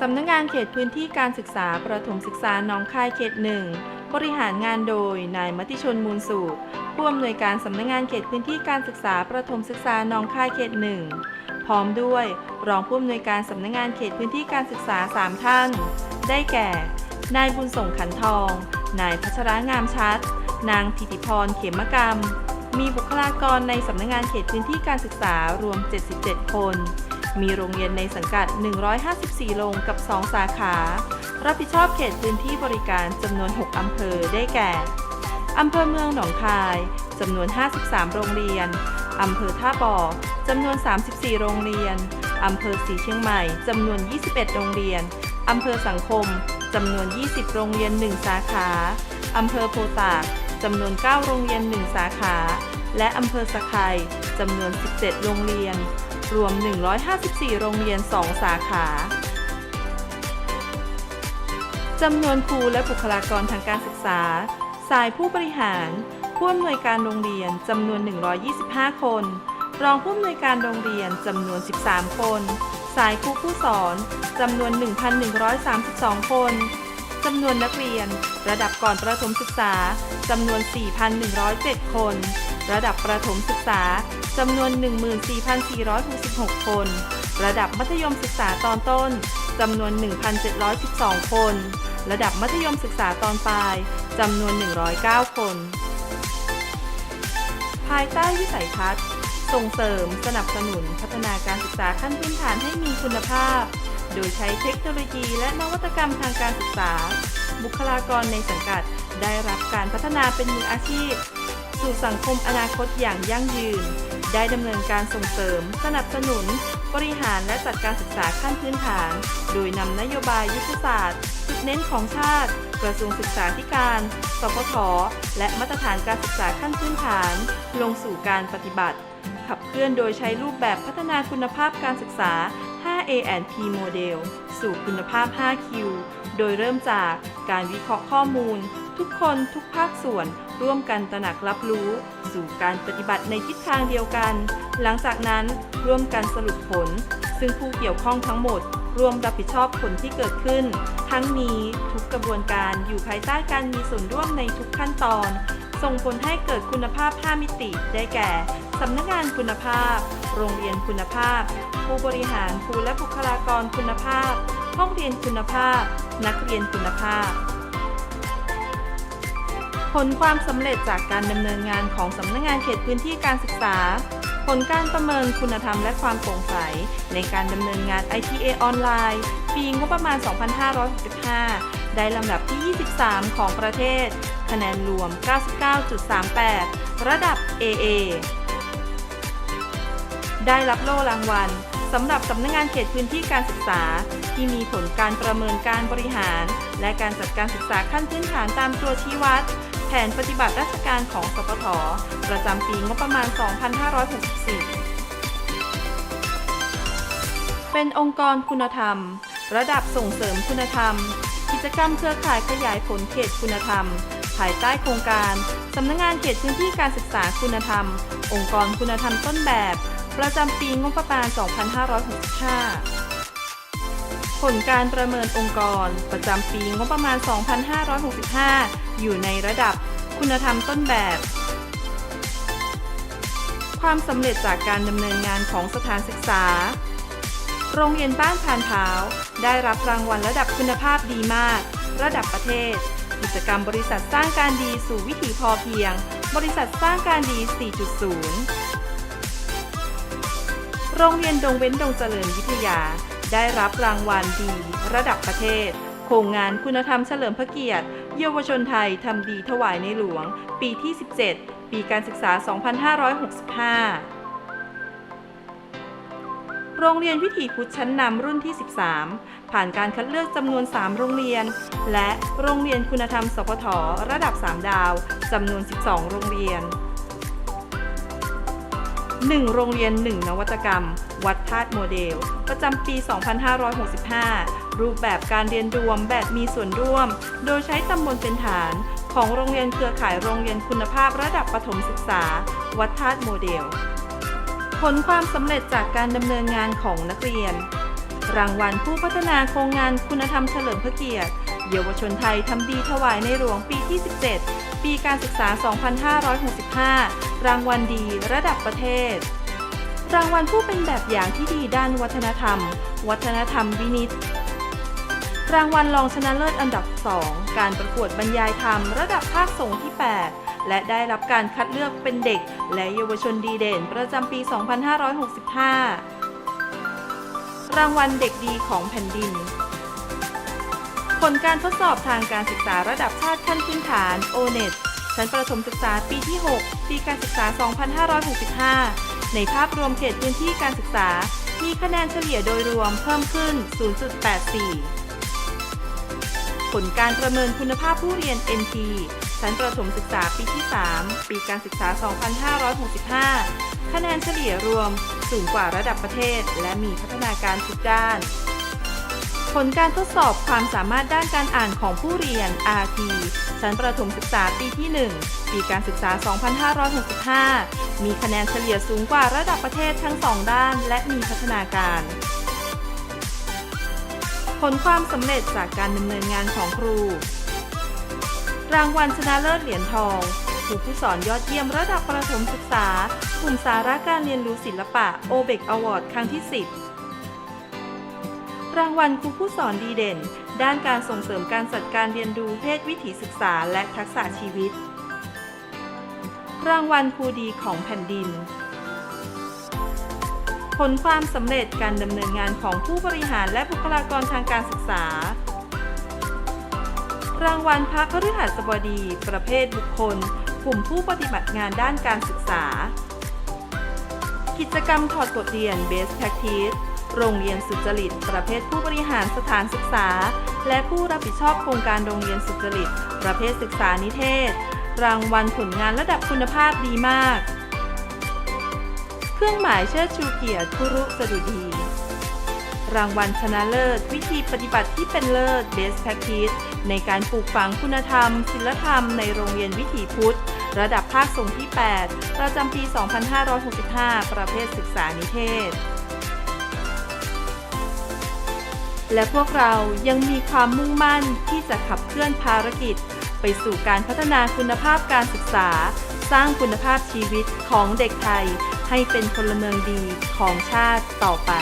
สำนักงานเขตพื้นที่การศึกษาประถมศึกษาหนองคายเขตหนึ่งบริหารงานโดย นายมติชนมูลสูตรผู้อำนวยการสำนักงานเขตพื้นที่การศึกษาประถมศึกษาหนองคายเขตหนึ่งพร้อมด้วย รองผู้อำนวยการสำนักงานเขตพื้นที่การศึกษา 3 ท่าน ได้แก่ นายบุญส่งขันทอง นายพัชรางามชัด นางธิติพรเขมกรรม มีบุคลากรในสำนักงานเขตพื้นที่การศึกษารวม 77 คน มีโรงเรียนในสังกัด 154 โรงกับ 2 สาขา รับผิดชอบเขตพื้นที่บริการจำนวน 6 อำเภอได้แก่ อำเภอเมืองหนองคายจำนวน 53 โรงเรียน อำเภอท่าบ่อจำนวน 34 โรงเรียน อำเภอสีเชียงใหม่จำนวน 21 โรงเรียน อำเภอสังคมจำนวน 20 โรงเรียน 1 สาขา อำเภอโพตากจำนวน 9 โรงเรียน 1 สาขา และอำเภอสะไครจำนวน 17 โรงเรียน รวม 154 โรงเรียน 2 สาขาจำนวนครูและบุคลากรทางการศึกษา สายผู้บริหาร ผู้อำนวยการโรงเรียนจำนวน 125 คน รองผู้อำนวยการโรงเรียนจำนวน 13 คน สายครูผู้สอนจำนวน 1,132 คน จำนวนนักเรียน ระดับก่อนประถมศึกษาจำนวน 4,107 คน ระดับประถมศึกษา จำนวน 14,466 คน ระดับมัธยมศึกษาตอนต้น จำนวน 1,712 คน ระดับมัธยมศึกษาตอนปลาย จำนวน 109 คน ภายใต้วิสัยทัศน์ ส่งเสริม สนับสนุน พัฒนาการศึกษาขั้นพื้นฐานให้มีคุณภาพ โดยใช้เทคโนโลยีและนวัตกรรมทางการศึกษา บุคลากรในสังกัดได้รับการพัฒนาเป็นมืออาชีพ สู่สังคมอนาคตอย่างยั่งยืน ได้ดำเนินการส่งเสริม สนับสนุน บริหารและจัดการศึกษาขั้นพื้นฐาน โดยนำนโยบายยุทธศาสตร์จุดเน้นของชาติ กระทรวงศึกษาธิการ สพทและมาตรฐานการศึกษาขั้นพื้นฐาน ลงสู่การปฏิบัติ ขับเคลื่อนโดยใช้รูปแบบพัฒนาคุณภาพการศึกษา 5A&P โมเดลสู่คุณภาพ 5Q โดยเริ่มจากการวิเคราะห์ข้อมูล ทุกคนทุกภาคส่วน ร่วมกันตระหนักรับรู้ สู่การปฏิบัติในทิศทางเดียวกัน หลังจากนั้นร่วมกันสรุปผล ซึ่งผู้เกี่ยวข้องทั้งหมด ร่วมรับผิดชอบผลที่เกิดขึ้น ทั้งนี้ทุกกระบวนการอยู่ภายใต้การมีส่วนร่วมในทุกขั้นตอน ส่งผลให้เกิดคุณภาพ 5 มิติ ได้แก่สำนักงานคุณภาพ โรงเรียนคุณภาพ ผู้บริหารครูและบุคลากรคุณภาพ ห้องเรียนคุณภาพ นักเรียนคุณภาพ ผลความสำเร็จจากการดำเนินงานของสำนักงานเขตพื้นที่การศึกษา ผลการประเมินคุณธรรมและความโปร่งใส ในการดำเนินงาน ITA ออนไลน์ ปีงบประมาณ 2565 ได้ลำดับที่ 23 ของประเทศ คะแนนรวม 99.38 ระดับ AA ได้รับโล่รางวัลสำหรับสำนักงงานเขตพื้นที่การศึกษา ที่มีผลการประเมินการบริหาร และการจัดการศึกษาขั้นพื้นฐานตามตัวชี้วัด แผนปฏิบัติราชการของสปทประจำปีงบประมาณ 2564 เป็นองค์กรคุณธรรม ระดับส่งเสริมคุณธรรม กิจกรรมเครือข่ายขยายผลเขตคุณธรรม ภายใต้โครงการสำนักงานเขตพื้นที่การศึกษาคุณธรรม องค์กรคุณธรรมต้นแบบ ประจำปีงบประมาณ 2565 ผลการประเมินองค์กร ประจำปีงบประมาณ 2565 อยู่ในระดับคุณธรรมต้นแบบ ความสำเร็จจากการดำเนินงานของสถานศึกษา โรงเรียนบ้านพานเท้าได้รับรางวัลระดับคุณภาพดีมาก ระดับประเทศ กิจกรรมบริษัทสร้างการดีสู่วิถีพอเพียง บริษัทสร้างการดี 4.0 โรงเรียนดงเว้นดงเจริญวิทยา ได้รับรางวัลดี ระดับประเทศ โครงงานคุณธรรมเฉลิมพระเกียรติ เยาวชนไทยทำดีถวายในหลวง ปีที่ 17 ปีการศึกษา 2565โรงเรียนวิถีพุทธชั้นนำรุ่นที่ 13 ผ่านการคัดเลือกจำนวน 3 โรงเรียน และโรงเรียนคุณธรรมสพทระดับ 3 ดาวจำนวน 12 โรงเรียน 1 โรงเรียน 1 นวัตกรรม วัดธาตุโมเดล ประจำปี 2565 รูปแบบการเรียนรวมแบบมีส่วนร่วม โดยใช้ตำบลเป็นฐาน ของโรงเรียนเครือข่ายโรงเรียนคุณภาพระดับประถมศึกษา วัดธาตุโมเดล ผลความสำเร็จจากการดำเนินงานของนักเรียน รางวัลผู้พัฒนาโครงงานคุณธรรมเฉลิมพระเกียรติ เยาวชนไทยทำดีถวายในหลวงปีที่ 17 ปีการศึกษา 5 รางวัลดีระดับประเทศ รางวัลผู้เป็นแบบอย่างที่ดีด้านวัฒนธรรม วัฒนธรรมวินิต รางวัลรองชนะเลิศอันดับ 2 การประกวดบรรยายธรรม ระดับภาคส่งที่ 8 และได้รับการคัดเลือกเป็นเด็ก และเยาวชนดีเด่นประจำปี 2565 รางวัลเด็กดีของแผ่นดินผลการทดสอบทางการศึกษาระดับชาติขั้นพื้นฐาน O-NET ชั้นประถมศึกษาปีที่ 6 ปีการศึกษา 2565 ในภาพรวมเขตพื้นที่การศึกษา มีคะแนนเฉลี่ยโดยรวมเพิ่มขึ้น 0.84 ผลการประเมินคุณภาพผู้เรียน NT ชั้นประถมศึกษาปีที่ 3 ปีการศึกษา 2565 คะแนนเฉลี่ยรวมสูงกว่าระดับประเทศ และมีพัฒนาการทุกด้าน ลการทดสอบความสามารถด้านการอ่านของผู้เรียน RT ชั้นประถมศึกษาปีที่ 1 ปีการศึกษา 2565 มีคะแนนเฉลี่ยสูงกว่าระดับประเทศทั้ง 2 ด้าน และมีพัฒนาการ ผลความสำเร็จจากการดำเนินงานของครู รางวัลชนะเลิศเหรียญทองครูผู้สอนยอดเยี่ยมระดับประถมศึกษา กลุ่มสาระการเรียนรู้ศิลปะ o b e c Award ครั้งที่ 10 รางวัลครูผู้สอนดีเด่น ด้านการส่งเสริมการจัดการเรียนรู้เพศวิถีศึกษาและทักษะชีวิต รางวัลครูดีของแผ่นดิน ผลความสำเร็จการดำเนินงานของผู้บริหารและบุคลากรทางการศึกษา รางวัลพระพฤหัสบดี ประเภทบุคคล กลุ่มผู้ปฏิบัติงานด้านการศึกษา กิจกรรมถอดบทเรียน Best Practice โรงเรียนสุจริต ประเภทผู้บริหารสถานศึกษา และผู้รับผิดชอบโครงการโรงเรียนสุจริต ประเภทศึกษานิเทศ รางวัลผลงานระดับคุณภาพดีมาก เครื่องหมายเชิดชูเกียรติคุรุสดุดี รางวัลชนะเลิศ วิธีปฏิบัติที่เป็นเลิศ Best Practice ในการปลูกฝังคุณธรรม ศิลธรรมในโรงเรียนวิถีพุทธ ระดับภาคส่งที่ 8 ประจำปี 2565 ประเภทศึกษานิเทศ และพวกเรายังมีความมุ่งมั่นที่จะขับเคลื่อนภารกิจ ไปสู่การพัฒนาคุณภาพการศึกษา สร้างคุณภาพชีวิตของเด็กไทย ให้เป็นพลเมืองดีของชาติต่อไป